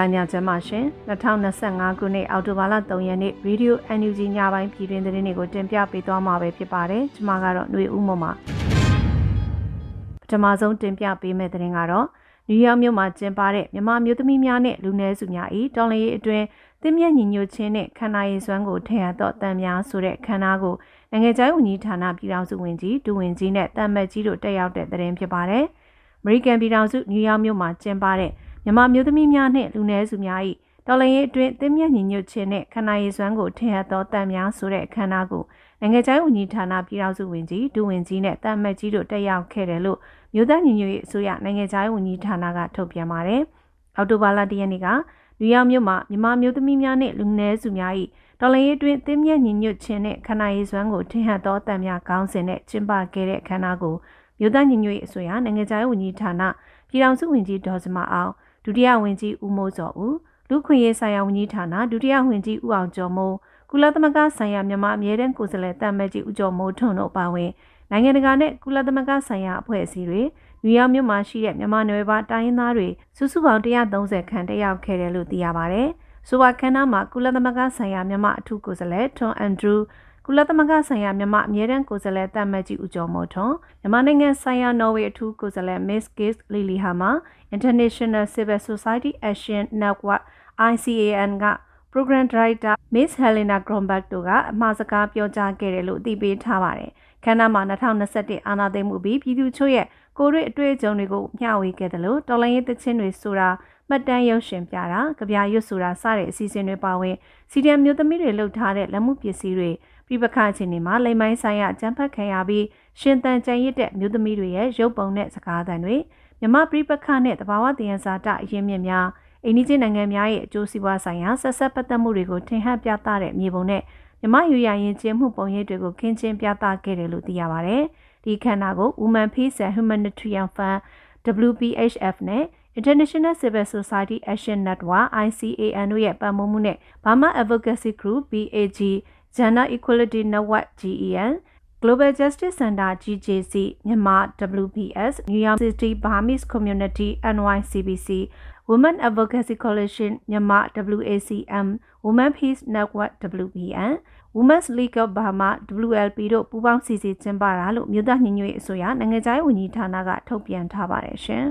လာညချမ်းပါရှင်2025ခုနှစ်အောက်တိုဘာလ3ရက်နေ့ Radio NUG ညပိုင်းပြည်တွင်သတင်းတွေကိုတင်ပြပေးသွားမှာပဲဖြစ်ပါတယ်ကျွန်မကတော့ຫນွေဦးမမပထမဆုံးတင်ပြပေးမယ့်သတင်းကတော့နယူးယောက်မြို့မှာကျင်းပတဲ့မြန်မာမျိုးသမီးများနဲ့လူနည်းစုများ၏တော်လှန်ရေးအတွင်းသင်မြတ်ညီညွတ်ခြင်းနဲ့ခန္ဓာရည်စွမ်းကိုထင်ဟပ်သောတန်များဆိုတဲ့ခန္ဓာကိုနိုင်ငံခြားရေးဝန်ကြီးဌာနပြည်ထောင်စုဝန်ကြီးဒူဝင်ကြီးနဲ့တမ်မတ်ကြီးတို့တက်ရောက်တဲ့သတင်းဖြစ်ပါတယ်။ American ပြည်ထောင်စုနယူးယောက်မြို့မှာကျင်းပတဲ့ မြန်မာမျိုးသမီးများနှင့်လူနည်းစုများ၏တော်လှန်ရေးအတွင်းသင်းမြတ်ညီညွတ်ခြင်းနှင့်ခန္ဓာရည်စွမ်းကိုထင်ဟပ်သောတန်များဆိုတဲ့အခမ်းအနားကိုနိုင်ငံခြားရေးဝန်ကြီးဌာနပြည်ထောင်စုဝန်ကြီးဒူဝင်ကြီးနဲ့တာမတ်ကြီးတို့တက်ရောက်ခဲ့တယ်လို့မြို့သားညီညွတ်ရေးအစိုးရနိုင်ငံခြားရေးဝန်ကြီးဌာနကထုတ်ပြန်ပါတယ်။အောက်တိုဘာလ၁ရက်နေ့ကနယူးယောက်မြို့မှာမြန်မာမျိုးသမီးများနှင့်လူနည်းစုများ၏တော်လှန်ရေးအတွင်းသင်းမြတ်ညီညွတ်ခြင်းနှင့်ခန္ဓာရည်စွမ်းကိုထင်ဟပ်သောတန်များကောင်းစဉ်နဲ့ကျင်းပခဲ့တဲ့အခမ်းအနားကိုမြို့သားညီညွတ်ရေးအစိုးရနိုင်ငံခြားရေးဝန်ကြီးဌာနပြည်ထောင်စုဝန်ကြီးဒေါ်စမအောင် ဒုတိယဝန်ကြီးဦးမိုးစောဦးလူခွင့်ရေးဆိုင်ရာဝန်ကြီးဌာနဒုတိယဝန်ကြီးဦးအောင်ကျော်မိုးကုလသမဂ္ဂဆိုင်ရာမြန်မာအမြဲတမ်းကိုယ်စားလှယ်တမ်မတ်ကြီးဦးကျော်မိုးထွန်းတို့ပါဝင်နိုင်ငံတကာနဲ့ကုလသမဂ္ဂဆိုင်ရာအဖွဲ့အစည်းတွေနယူးယောက်မြို့မှာရှိတဲ့မြန်မာနယ်ပါတိုင်းရင်းသားတွေစုစုပေါင်း130ခန့်တက်ရောက်ခဲ့တယ်လို့သိရပါဗျ။ဆိုပါခန်းနာမှာကုလသမဂ္ဂဆိုင်ရာမြန်မာအထူးကိုယ်စားလှယ်ထွန်းအန်ဒရူး ကုလသမဂ္ဂဆိုင်ရာမြန်မာအမြဲတမ်းကိုယ်စားလှယ်တမ်မတ်ကြီးဦးကျော်မိုးထွန်းမြန်မာနိုင်ငံဆိုင်ရာနော်ဝေအထူးကိုယ်စားလှယ် Miss Giz Lily Hama International Civil Society Action Network ICAN က Program Director Miss Helena Gromberg တို့ကအမှားစကားပြောကြားခဲ့တယ်လို့အသိပေးထားပါတယ်။ခန္ဓာမှာ2021အာဏာသိမ်းမှုပြီးပြည်သူ့ချို့ရဲ့ကိုရိအတွေ့အကြုံတွေကိုမျှဝေခဲ့တယ်လို့တော်လိုင်းရေးသချင်းတွေဆိုတာမှတ်တမ်းရုပ်ရှင်ပြတာ၊ကြပြရွတ်ဆိုတာစတဲ့အစီအစဉ်တွေပါဝင်စီဒီအမ်မျိုးသမီးတွေလှုပ်ထားတဲ့လက်မှုပစ္စည်းတွေပြပခချင်းတွေမှာလိမ်မိုင်းဆိုင်ရာကြမ်းဖက်ခံရပြီးရှင်တန်ကြံရစ်တဲ့မျိုးသမီးတွေရဲ့ရုပ်ပုံနဲ့စကားသံတွေမြမပြပခနဲ့တဘာဝတယံဇာတအရင်းမြစ်များ အိန္ဒိချင်းနိုင်ငံများရဲ့အကျိုးစီးပွားဆိုင်ရာဆက်ဆက်ပတ်သက်မှုတွေကိုထင်ဟပ်ပြသတဲ့မြေပုံနဲ့မြမယူရရင်ကျင်းမှုပုံရိပ်တွေကိုခင်းကျင်းပြသခဲ့တယ်လို့သိရပါဗျ။ဒီခန္ဓာကို Women Peace and Humanitarian Fund WPHF နဲ့ International Civil Society Action Network ICAN တို့ရဲ့ပံ့ပိုးမှုနဲ့ Burma Advocacy Group BAG Gender Equality Network GEN Global Justice Center GJC မြန်မာ WPS New York City Burmese Community NYCBC Women Advocacy Coalition မြန်မာ WACM Women Peace Network WPN Women's League of Burma WLP တို့ပူးပေါင်းစီစဉ်ကျင်းပတာလို့မြို့သားညီညွတ်ရေးအစိုးရနိုင်ငံခြားရေးဝန်ကြီးဌာနကထုတ်ပြန်ထားပါတယ်ရှင်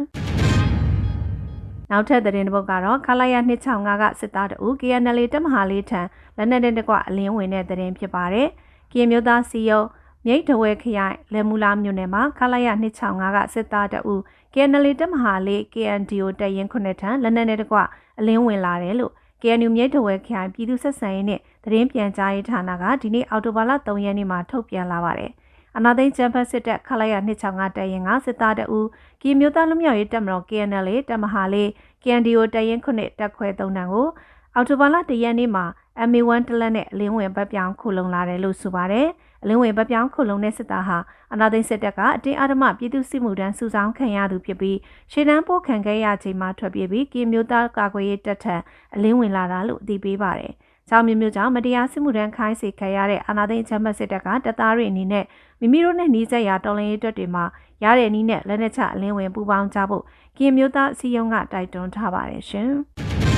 ။နောက်ထပ်သတင်းတစ်ပုဒ်ကတော့ခလာရ265ကစစ်သားတို့ KNL တပ်မဟာလေးထံလက်နက်တဲ့တကွအလင်းဝင်တဲ့သတင်းဖြစ်ပါတယ်။ကရင်မျိုးသားစီယုံ မြိတ်တဝဲခရိုင်လက်မူလာမြို့နယ်မှာခလာရ265ကစစ်သားတအူ KNL တပ်မဟာလေး KNDO တပ်ရင်းခုနှစ်ထံလက်နက်နဲ့တကွအလင်းဝင်လာတယ်လို့ KNU မြိတ်တဝဲခရိုင်ပြည်သူ့ဆက်ဆံရေးနဲ့သတင်းပြန်ကြားရေးဌာနကဒီနေ့အောက်တိုဘာလ3ရက်နေ့မှာထုတ်ပြန်လာပါတယ်။အနာသိန်းချမ်ဖတ်စစ်တပ်ခလာရ265တပ်ရင်းကစစ်သားတအူကီမျိုးသားလူမျိုးရေးတပ်မတော် KNL တပ်မဟာလေး KNDO တပ်ရင်းခုနှစ်တပ်ခွဲ3တန်းကိုအော်တိုဘာလ၁ရက်နေ့မှာ MA1 တလက်နဲ့အလင်းဝင်ပတ်ပြောင်းခုလုံလာတယ်လို့ဆိုပါတယ်။အလင်းဝင်ပတ်ပြောင်းခုလုံတဲ့စစ်သားဟာအနာသိန်းစစ်တပ်ကအတင်းအဓမ္မပြည်သူစစ်မှုထမ်းစုဆောင်ခံရသူဖြစ်ပြီးရှေ့တန်းပို့ခံခဲ့ရချိန်မှာထွက်ပြေးပြီးကင်းမျိုးသားကာကွယ်ရေးတပ်ထံအလင်းဝင်လာတာလို့အသိပေးပါတယ်။ကြောင်မျိုးမျိုးကြောင့်မတရားစစ်မှုထမ်းခိုင်းစေခံရတဲ့အာနာသိန်းချမ်းမတ်စစ်တပ်ကတပ်သားတွေအနေနဲ့မိမိတို့နဲ့နှီးစက်ရာတော်လှန်ရေးတပ်တွေမှာရတဲ့နည်းနဲ့လက်နက်ချအလင်းဝင်ပူးပေါင်းကြဖို့ကင်းမျိုးသားအစည်းအရုံးကတိုက်တွန်းထားပါတယ်ရှင်။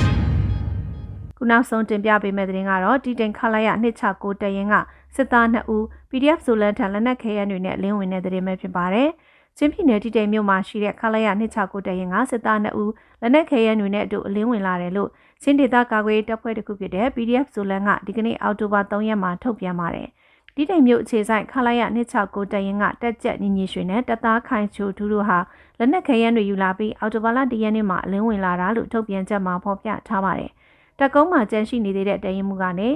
ခုနောက်ဆုံးတင်ပြပေးမယ့်သတင်းကတော့တီတိန်ခလာရ269တရင်ကစစ်သား2ဦး PDF ဆိုလန်ထံလက်နက်ခဲယမ်းတွေနဲ့လင်းဝင်တဲ့သတင်းပဲဖြစ်ပါတယ်။ချင်းပြည်နယ်တီတိန်မြို့မှာရှိတဲ့ခလာရ269တရင်ကစစ်သား2ဦးလက်နက်ခဲယမ်းတွေနဲ့အတူအလင်းဝင်လာတယ်လို့ချင်းဒေသကာကွယ်တပ်ဖွဲ့တစ်ခုဖြစ်တဲ့ PDF ဆိုလန်ကဒီကနေ့အောက်တိုဘာ3ရက်မှာထုတ်ပြန်ပါတယ်။ဒီတိုင်မြို့အခြေဆိုင်ခလာရ269တရင်ကတက်ကြက်ညီညီရွှေနဲ့တပ်သားခိုင်ချိုထူးတို့ဟာလက်နက်ခဲယမ်းတွေယူလာပြီးအော်တိုဘာလ၁ရက်နေ့မှာအလင်းဝင်လာတာလို့ထုတ်ပြန်ချက်မှာဖော်ပြထားပါတယ်။ တက်ကုန်းမှာကျန်းရှိနေသေးတဲ့တရင်မှုကနေ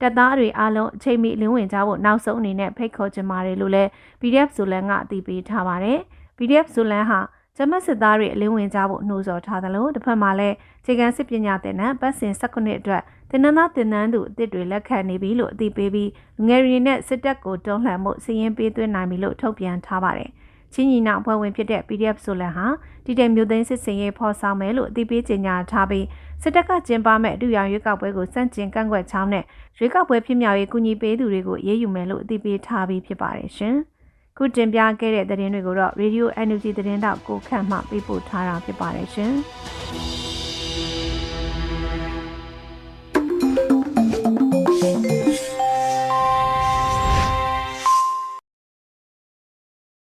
တက်သားတွေအားလုံးအချိန်မီလင်းဝင်ကြဖို့နောက်ဆုံးအနေနဲ့ဖိတ်ခေါ်ချင်ပါတယ်လို့လည်း PDF ဇိုလန်ကအသိပေးထားပါတယ်။ PDF ဇိုလန်ဟာကျမစစ်သားတွေအလင်းဝင်ကြဖို့နှိုးဆော်ထားတယ်လို့တစ်ဖက်မှာလည်းခြေကန်းစစ်ပညာသင်တန်းပတ်စဉ်19အတွက်တင်နန်းသားတင်နန်းသူအစ်စ်တွေလက်ခံနေပြီလို့အသိပေးပြီးငယ်ရီနဲ့စစ်တပ်ကိုတွန်းလှန်မှုစီရင်ပေးသွင်းနိုင်ပြီလို့ထုတ်ပြန်ထားပါတယ်။ ချင်းညီနောင်အဖွဲ့ဝင်ဖြစ်တဲ့ PDF ဆိုလန်ဟာတီတိမ်မျိုးသိန်းစစ်စင်ရေးဖော်ဆောင်မယ်လို့အသိပေးကြေညာထားပြီးစစ်တပ်ကကျင်းပမဲ့အတူရောင်ရွေးကောက်ပွဲကိုစန့်ကျင်ကန့်ကွက်ချောင်းနဲ့ရွေးကောက်ပွဲဖြစ်မြောက်ရေးကူညီပေးသူတွေကိုအေးအေးယူမယ်လို့အသိပေးထားပြီးဖြစ်ပါတယ်ရှင်။ခုတင်ပြခဲ့တဲ့သတင်းတွေကိုတော့ Radio NUG သတင်းတောက်ကိုခန့်မှပေးပို့ထားတာဖြစ်ပါတယ်ရှင်။